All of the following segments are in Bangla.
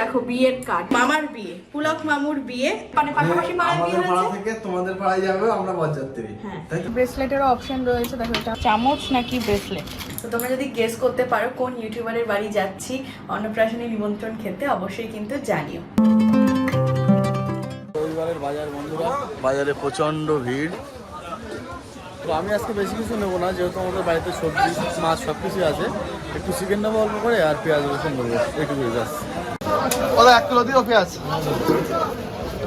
দেখো বিয়ের কার্ড মামার বিয়ে পুলক মামুর বিয়ে মানে পাশাপাশি মায়ের বিয়ে আমাদের পাড়া থেকে তোমাদের পাড়ায় যাবে আমরা বরযাত্রী হ্যাঁ। ব্রেসলেটেরও অপশন রয়েছে দেখো এটা চামচ নাকি ব্রেসলেট তো তোমরা যদি গেস করতে পারো কোন ইউটিউবারের বাড়ি যাচ্ছি অন্নপ্রাশনে নিমন্ত্রণ খেতে অবশ্যই কিন্তু জানিও। রবিবারের বাজার বন্ধুরা। বাজারে প্রচণ্ড ভিড়। তো আমি আজকে বেশি কিছু নেব না যেহেতু আমাদের বাড়িতে সবজি মাছ সব কিছুই আছে। একটু চিকেন নেব অল্প করে আর পেঁয়াজ রসুন নেব এইটুকু জাস্ট ওরা এক কিলো দিও পেঁয়াজ।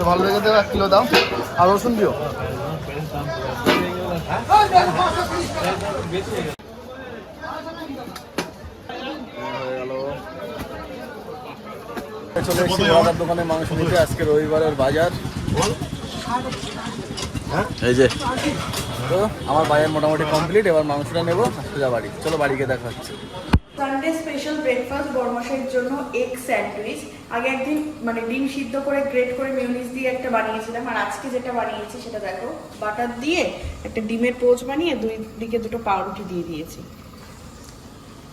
ভালো লেগে দেবো এক কিলো দাও। আর রসুন দিও। চলে এসেছি দাদার দোকানে মাংস নিতে, আজকে রবিবারের বাজার। এই যে, তো আমার বাজার মোটামুটি কমপ্লিট এবার মাংসটা নেব সোজা বাড়ি। চলো বাড়িকে দেখা হচ্ছে। সানডে স্পেশাল ব্রেকফাস্ট বরমশাইয়ের জন্য এগ স্যান্ডউইচ আগে একদিন মানে ডিম সিদ্ধ করে গ্রেট করে মিউনিস দিয়ে একটা বানিয়েছিলাম, আর আজকে যেটা বানিয়েছি সেটা দেখো, বাটার দিয়ে একটা ডিমের পোচ বানিয়ে দুই দিকে দুটো পাউরুটি দিয়ে দিয়েছি।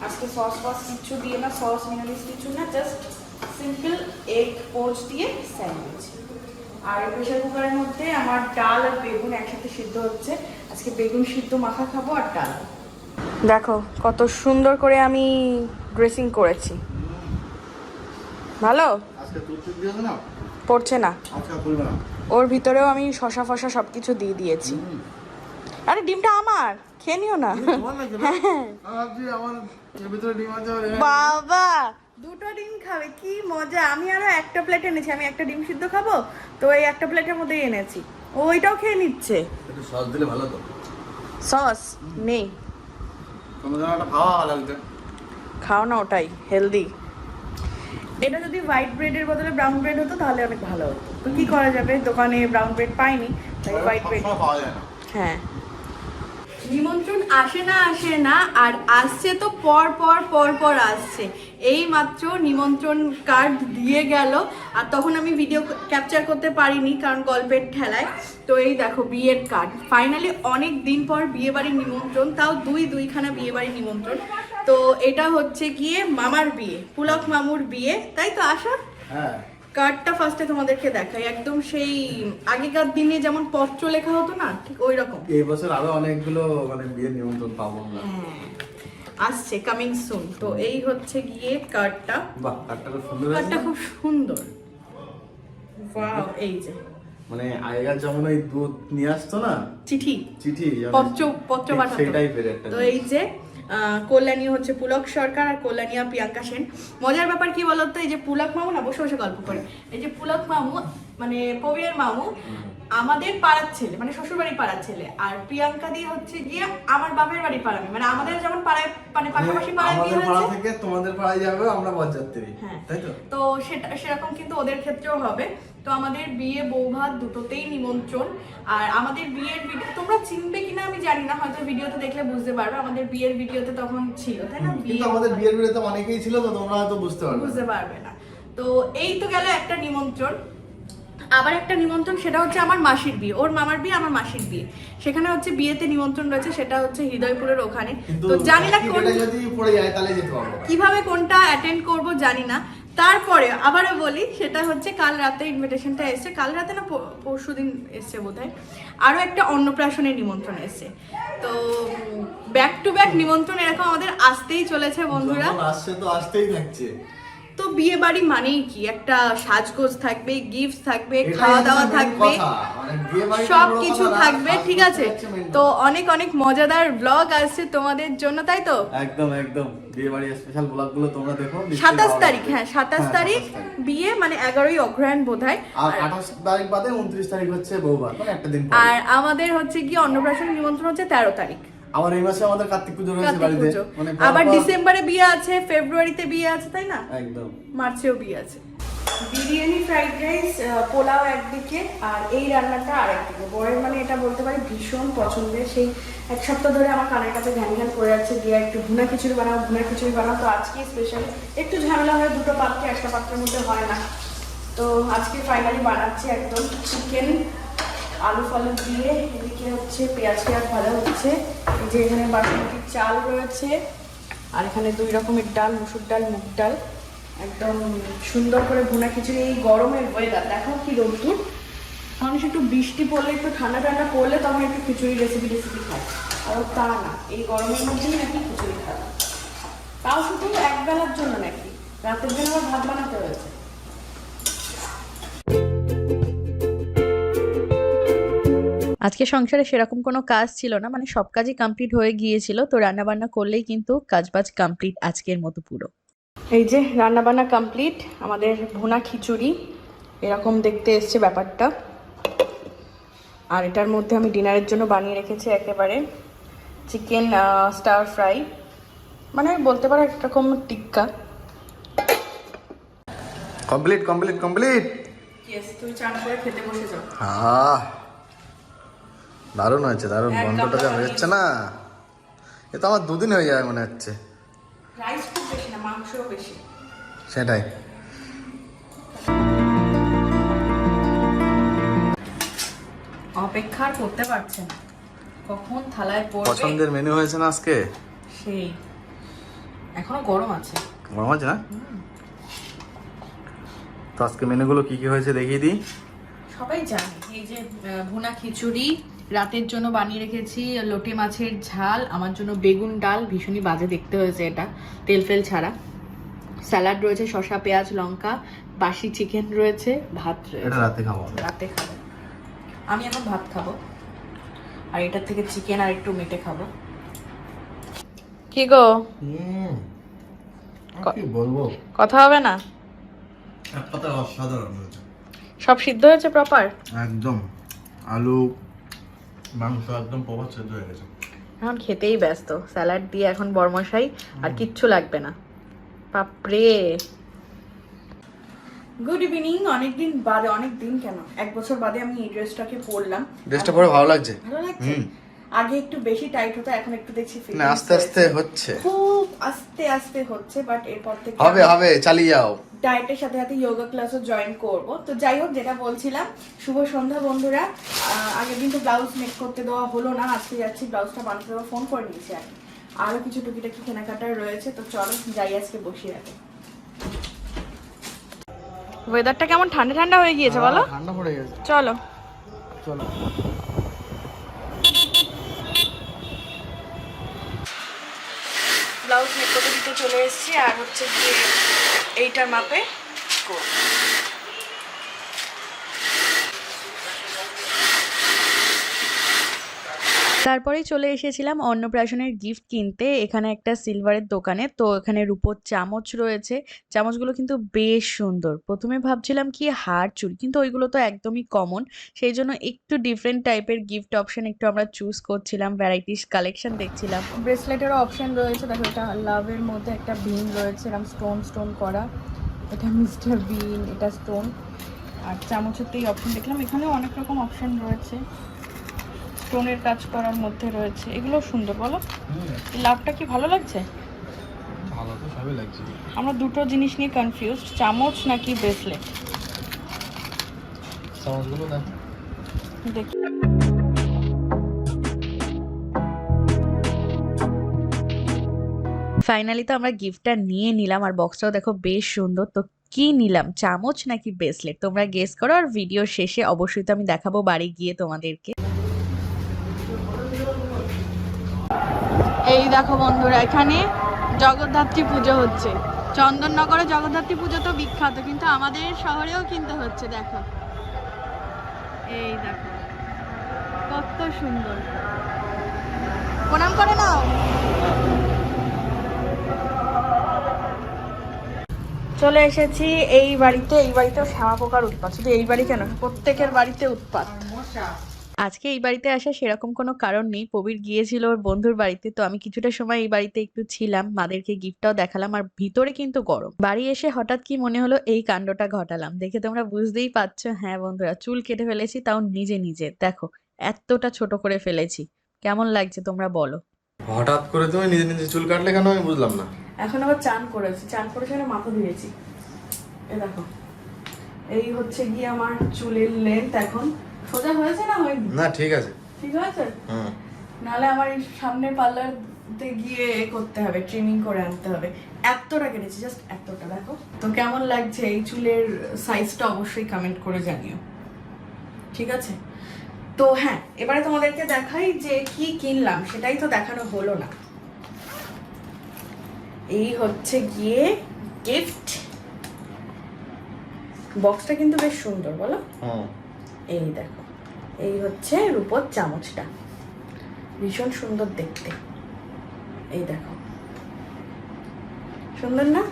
আজকে সস ফস কিচ্ছু দিয়ে না সস মিউনিস কিছু না জাস্ট সিম্পল এগ পোচ দিয়ে স্যান্ডউইচ আর প্রেশার কুকারের মধ্যে আমার ডাল আর বেগুন একসাথে সিদ্ধ হচ্ছে। আজকে বেগুন সিদ্ধ মাখা খাব আর ডাল। দেখো কত সুন্দর করে আমি ড্রেসিং করেছি। ভালো? আজকে না? পড়ছে না। ওর ভিতরেও আমি শশা ফসা সব কিছু দিয়ে দিয়েছি। আরে ডিমটা আমার! খেয়ে নিও না। এখানে- বাবা! দুটো ডিম খাবে কি মজা! আমি আরও একটা প্লেট এনেছি আমি একটা ডিম সিদ্ধ খাব তো এই একটা প্লেটের মধ্যেই এনেছি। ওইটাও খেয়ে নিচ্ছে। সস দিলে ভালো তো সস নেই। একটা লাগছে খাও না ওটাই হেলদি এটা যদি হোয়াইট ব্রেডের বদলে ব্রাউন ব্রেড হতো তাহলে অনেক ভালো হতো। তো কি করা যাবে? দোকানে ব্রাউন ব্রেড পাইনি তাই হোয়াইট ব্রেড পাওয়া যায় না। হ্যাঁ। নিমন্ত্রণ আসে না আসে না, আর আসছে তো পর পর পর পর আসছে। এই মাত্র নিমন্ত্রণ কার্ড দিয়ে গেল, আর তখন আমি ভিডিও ক্যাপচার করতে পারিনি, কারণ গল্পের ঠেলায়। তো এই দেখো, বিয়ের কার্ড ফাইনালি অনেক দিন পর বিয়ে বাড়ির নিমন্ত্রণ, তাও দুই, দুইখানা বিয়ে বাড়ির নিমন্ত্রণ। তো এটা হচ্ছে গিয়ে মামার বিয়ে, পুলক মামুর বিয়ে, তাই তো আসা হ্যাঁ। কার্ডটা ফার্স্টে তোমাদেরকে দেখাই। একদম সেই আগেকার দিনে যেমন পত্র লেখা হতো না ঠিক ওই রকম এই বছর আরও অনেকগুলো মানে বিয়ের নিমন্ত্রণ পাবো আমরা। হ্যাঁ, আসছে কামিং সুন তো এই হচ্ছে গিয়ে কার্ডটা বাহ কাঠটা খুব সুন্দর কার্ডটা খুব সুন্দর। ওয়াও এই যে। মানে আগেকার ওই দুধ নিয়ে আসতো না চিঠি। চিঠি পত্র পত্র পাঠাতো। সেই টাইপের একটা তো এই যে কল্যাণী হচ্ছে পুলক সরকার আর কল্যাণী আর প্রিয়াঙ্কা সেন। মজার ব্যাপার কি বলতো এই যে পুলক মামু না বসে বসে গল্প করে। এই যে পুলক মামু মানে প্রবীরের মামু আমাদের পাড়ার ছেলে মানে শ্বশুর বাড়ির পাড়ার ছেলে আর প্রিয়াঙ্কা দিয়ে হচ্ছে গিয়ে আমার বাপের বাড়ি পাড়া মেয়ে। মানে আমাদের যেমন পাড়ায় মানে পাশাপাশি পাড়ায় বিয়ে পাড়া হয়েছে। থেকে তোমাদের পাড়ায় যাবে আমরা বরযাত্রী হ্যাঁ। তাই তো? তো সেটা সেরকম কিন্তু ওদের ক্ষেত্রেও হবে। তো আমাদের বিয়ে বৌভাত দুটোতেই নিমন্ত্রণ। আর আমাদের বিয়ের ভিডিও তোমরা চিনবে কিনা আমি জানি না হয়তো ভিডিওতে দেখলে বুঝতে পারবে আমাদের বিয়ের ভিডিওতে তখন ছিল তাই না? কিন্তু আমাদের বিয়ের বিয়েতে অনেকেই ছিল তো তোমরা হয়তো বুঝতে পারবে। বুঝতে পারবে না। তো এই তো গেল একটা নিমন্ত্রণ। আবার একটা নিমন্ত্রণ সেটা হচ্ছে আমার মাসির বিয়ে ওর মামার বিয়ে আমার মাসির বিয়ে। সেখানে হচ্ছে বিয়েতে নিমন্ত্রণ রয়েছে সেটা হচ্ছে হৃদয়পুরের ওখানে। তো জানি না কোন কীভাবে কোনটা অ্যাটেন্ড করব জানি না। তারপরে আবারও বলি, সেটা হচ্ছে কাল রাতে ইনভিটেশনটা এসছে। কাল রাতে না পরশু দিন এসছে বোধ হয় আরও একটা অন্নপ্রাশনের নিমন্ত্রণ এসছে। তো ব্যাক টু ব্যাক নিমন্ত্রণ এরকম আমাদের আসতেই চলেছে, বন্ধুরা। আসছে তো আসতেই থাকছে। তো বিয়ে বাড়ি মানেই কি? একটা সাজগোজ থাকবে গিফট থাকবে খাওয়া দাওয়া থাকবে। মানে সব কিছু থাকবে ঠিক আছে? তো অনেক অনেক মজাদার ব্লগ আসছে তোমাদের জন্য তাই তো? একদম একদম। বিয়ে বাড়ির স্পেশাল ব্লগগুলো তোমরা দেখো নিশ্চয়ই সাতাশ ভালো তারিখ হ্যাঁ সাতাশ হ্যাঁ, তারিখ 27 তারিখ। বিয়ে মানে এগারোই অগ্রহায়ণ বোধ হয় আর আঠাশ তারিখ বাদে উনত্রিশ তারিখ হচ্ছে বৌভাত মানে একটা দিন আর আমাদের হচ্ছে কি অন্নপ্রাশন নিমন্ত্রণ হচ্ছে তেরো তারিখ। আবার এই মাসে আমাদের কার্তিক পুজো রয়েছে বাড়িতে। আবার ডিসেম্বরে বিয়ে আছে ফেব্রুয়ারিতে বিয়ে আছে তাই না? একদম। মার্চেও বিয়ে আছে। বিরিয়ানি ফ্রাইড রাইস পোলাও একদিকে আর এই রান্নাটা আর একদিকে বরের মানে এটা বলতে পারি ভীষণ পছন্দের। সেই এক সপ্তাহ ধরে আমার কানের কাছে ঘ্যান ঘ্যান করে যাচ্ছে দিয়ে একটু ভুনা খিচুড়ি বানাও ভুনা খিচুড়ি বানাও। তো আজকে স্পেশাল একটু ঝামেলা হয় দুটো পাত্রে একটা পাত্রের মধ্যে হয় না। তো আজকে ফাইনালি বানাচ্ছি একদম চিকেন আলু ফালু দিয়ে এদিকে হচ্ছে পেঁয়াজ পেঁয়াজ ভাজা হচ্ছে। যে এখানে বাসমতি চাল রয়েছে, আর এখানে দুই রকমের ডাল, মুসুর ডাল, মুগ ডাল। একদম সুন্দর করে ভুনা খিচুড়ি এই গরমের ওয়েদার দেখো কি রোদ্দুর। মানুষ একটু বৃষ্টি পড়লে, একটু ঠান্ডা ঠান্ডা পড়লে তখন একটু খিচুড়ি রেসিপি রেসিপি খায়। আর তা না, এই গরমের মধ্যেই নাকি খিচুড়ি খায় তাও শুধু এক বেলার জন্য নাকি? রাতের জন্য আবার ভাত বানাতে হয়েছে আজকে সংসারে সেরকম কোনো কাজ ছিল না মানে সব কাজই কমপ্লিট হয়ে গিয়েছিল তো রান্নাবান্না করলেই কিন্তু কাজবাজ কমপ্লিট আজকের মতো পুরো। এই যে রান্না বান্না কমপ্লিট আমাদের ভুনা খিচুড়ি এরকম দেখতে এসছে ব্যাপারটা। আর এটার মধ্যে আমি ডিনারের জন্য বানিয়ে রেখেছি একেবারে চিকেন স্টার ফ্রাই মানে বলতে পারো একরকম tikka. Complete complete complete yes তুমি চান করে খেতে বসে যাও। আহ! দারুণ হয়েছে দারুণ। গন্ধটা যা হয়েছে না। এ তো আমার দুদিন হয়ে যাবে মনে হচ্ছে। রাইস খুব বেশি না মাংসও বেশি। সেটাই। অপেক্ষা করতে পারছে না। কখন থালায় পড়বে? পছন্দের মেনু হয়েছে না আজকে? সেই। এখনও গরম আছে। গরম আছে না? তো আজকে মেনুগুলো কি কি হয়েছে দেখিয়ে দিই। সবাই জানে এই যে ভুনা খিচুড়ি রাতের জন্য বানিয়ে রেখেছি লোটে মাছের ঝাল আমার জন্য বেগুন ডাল ভীষণই বাজে দেখতে হয়েছে এটা তেল ফেল ছাড়া। স্যালাড রয়েছে শসা পেঁয়াজ লঙ্কা বাসি চিকেন রয়েছে ভাত রয়েছে। রাতে খাব রাতে খাব। আমি এখন ভাত খাব আর এটার থেকে চিকেন আর একটু মেটে খাব। কি গো? বলব? কথা হবে না? অসাধারণ সব সিদ্ধ হয়েছে প্রপার একদম। আলু মাংস একদম প্রভাব সেদ্ধ হয়ে গেছে। এখন খেতেই ব্যস্ত। স্যালাড দিয়ে এখন বরমশাই আর কিচ্ছু লাগবে না। বাপরে! গুড ইভিনিং অনেকদিন বাদে অনেক দিন কেন? এক বছর বাদে আমি এই ড্রেসটাকে পরলাম। ড্রেসটা পরে ভালো লাগছে? ভালো লাগছে? আগে একটু বেশি টাইট হতো এখন একটু দেখছি না আস্তে আস্তে হচ্ছে। খুব আস্তে আস্তে হচ্ছে বাট এরপর থেকে হবে হবে চালিয়ে যাও। ডায়েটের সাথে সাথে যোগা ক্লাসও জয়েন করব। তো যাই হোক যেটা বলছিলাম শুভ সন্ধ্যা বন্ধুরা। আগের দিন তো ব্লাউজ মেক করতে দেওয়া হলো না আজকে যাচ্ছি ব্লাউজটা বানাতে দেওয়া ফোন করে নিয়েছি আর আরও কিছু টুকিটাকি কেনাকাটার রয়েছে তো চলো যাই আজকে বসিয়ে রাখি। ওয়েদারটা কেমন? ঠান্ডা ঠান্ডা হয়ে গিয়েছে বলো। ঠান্ডা পড়ে গেছে। চলো। চলো। চলে এসেছি আর হচ্ছে গিয়ে এইটার মাপে করব। তারপরেই চলে এসেছিলাম অন্নপ্রাশনের গিফট কিনতে। এখানে একটা সিলভারের দোকানে। তো এখানে রূপোর চামচ রয়েছে। চামচগুলো কিন্তু বেশ সুন্দর। প্রথমে ভাবছিলাম কি, হার, চুল, কিন্তু ওইগুলো তো একদমই কমন সেই জন্য একটু ডিফারেন্ট টাইপের গিফট অপশন একটু আমরা চুজ করছিলাম। ভ্যারাইটিস কালেকশন দেখছিলাম। ব্রেসলেটেরও অপশন রয়েছে। দেখো, এটা লাভের মধ্যে একটা বিন রয়েছে। এরকম স্টোন স্টোন করা। এটা মিস্টার বিন এটা স্টোন আর চামচের তো এই অপশন দেখলাম। এখানেও অনেক রকম অপশন রয়েছে। স্টোনের কাজ করার মধ্যে রয়েছে। এগুলো সুন্দর বলো? লাভটা কি ভালো লাগছে? ভালো তো সবই লাগছে। আমরা দুটো জিনিস নিয়ে কনফিউজড চামচ নাকি ব্রেসলেট চামচগুলো না দেখি। ফাইনালি তো আমরা গিফটটা নিয়ে নিলাম আর বক্সটাও দেখো বেশ সুন্দর। তো কি নিলাম চামচ নাকি ব্রেসলেট তোমরা গেস করো আর ভিডিও শেষে অবশ্যই তো আমি দেখাবো বাড়ি গিয়ে তোমাদেরকে। এই দেখো বন্ধুরা, এখানে জগদ্ধাত্রী পুজো হচ্ছে। চন্দননগরে জগদ্ধাত্রী পুজো তো বিখ্যাত, কিন্তু আমাদের শহরেও কিন্তু হচ্ছে, দেখো। এই দেখো, কত সুন্দর। প্রণাম করে নাও। চলে এসেছি এই বাড়িতে, এই বাড়িতেও শ্যামা পোকার উৎপাত। শুধু এই বাড়ি কেন, প্রত্যেকের বাড়িতে উৎপাত। আজকে এই বাড়িতে আসা সেরকম কোনো কারণ নেই। প্রবীর গিয়েছিল ওর বন্ধুর বাড়িতে তো আমি কিছুটা সময় এই বাড়িতে একটু ছিলাম। মাদেরকে গিফটটাও দেখালাম আর ভিতরে কিন্তু গরম। বাড়ি এসে হঠাৎ কি মনে হলো এই কাণ্ডটা ঘটালাম। দেখে তোমরা বুঝতেই পারছ। হ্যাঁ বন্ধুরা চুল কেটে ফেলেছি তাও নিজে নিজে। দেখো এতটা ছোট করে ফেলেছি। কেমন লাগছে তোমরা বলো। হঠাৎ করে তুমি নিজে নিজে চুল কাটলে কেন আমি বুঝলাম না। এখন আবার চান করেছি। চান করেছে না মাথা ধুয়েছি। এ দেখো এই হচ্ছে গিয়ে আমার চুলের লেন্থ এখন। সোজা হয়েছে না হয়নি? না ঠিক আছে। ঠিক হয়েছে হুম। নাহলে আমার এই সামনে পার্লারতে গিয়ে এ করতে হবে ট্রিমিং করে আনতে হবে। এতটা কেটেছি জাস্ট এতটা দেখো। তো কেমন লাগছে? এই চুলের সাইজটা অবশ্যই কমেন্ট করে জানিও। ঠিক আছে? তো হ্যাঁ এবারে তোমাদেরকে দেখাই যে কি কিনলাম সেটাই তো দেখানো হলো না। এই হচ্ছে গিয়ে গিফট বক্সটা কিন্তু বেশ সুন্দর বলো। হ্যাঁ এই দেখো, এই হচ্ছে রূপোর চামচটা। ভীষণ সুন্দর দেখতে। এই দেখো। সুন্দর না?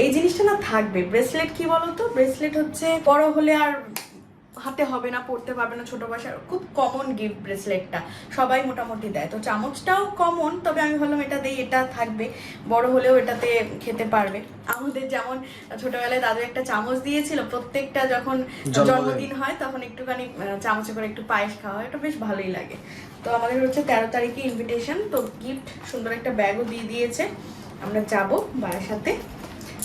এই জিনিসটা না থাকবে। ব্রেসলেট কি বলতো? ব্রেসলেট হচ্ছে বড় হলে আর হাতে হবে না পড়তে পারবে না ছোট বাসার খুব কমন গিফট ব্রেসলেটটা সবাই মোটামুটি দেয়। তো চামচটাও কমন তবে আমি ভাবলাম এটা দেই এটা থাকবে। বড় হলেও এটাতে খেতে পারবে। আমাদের যেমন ছোটবেলায় দাদু একটা চামচ দিয়েছিল প্রত্যেকটা যখন জন্মদিন। হয় তখন একটুখানি চামচে করে একটু পায়েস খাওয়া হয়। এটা বেশ ভালোই লাগে। তো আমাদের হচ্ছে তেরো তারিখে ইনভিটেশন তো গিফট সুন্দর একটা ব্যাগও দিয়ে দিয়েছে। আমরা যাব বাবার সাথে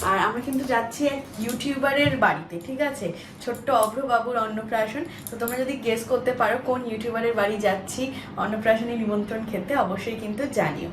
আর আমরা কিন্তু যাচ্ছি এক ইউটিউবারের বাড়িতে, ঠিক আছে? ছোট্ট অভ্রবাবুর অন্নপ্রাশন। তো তোমরা যদি গেস করতে পারো কোন ইউটিউবারের বাড়ি যাচ্ছি অন্নপ্রাশনে নিমন্ত্রণ খেতে, অবশ্যই কিন্তু জানিও।